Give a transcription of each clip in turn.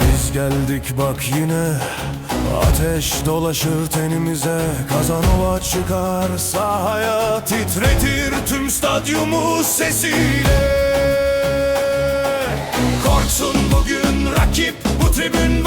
Biz geldik bak yine Ateş dolaşır tenimize. Kazanova çıkar sahaya Titretir tüm stadyumu sesiyle. Korksun bugün rakip bu tribün.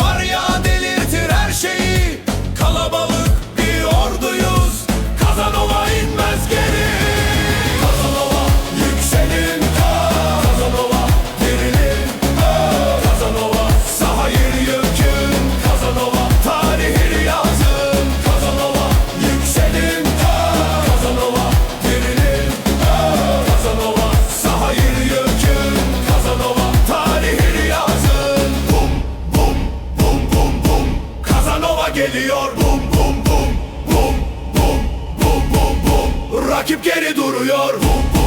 duruyor. Hum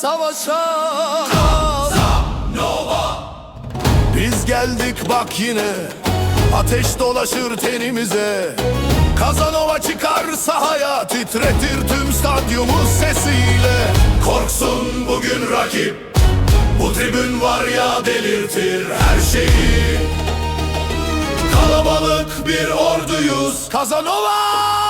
Savaşa Biz geldik bak yine Ateş dolaşır tenimize. Kazanova çıkar sahaya Titretir tüm stadyumu sesiyle. Korksun bugün rakip Bu tribün var ya delirtir her şeyi. Kalabalık bir orduyuz Kazanova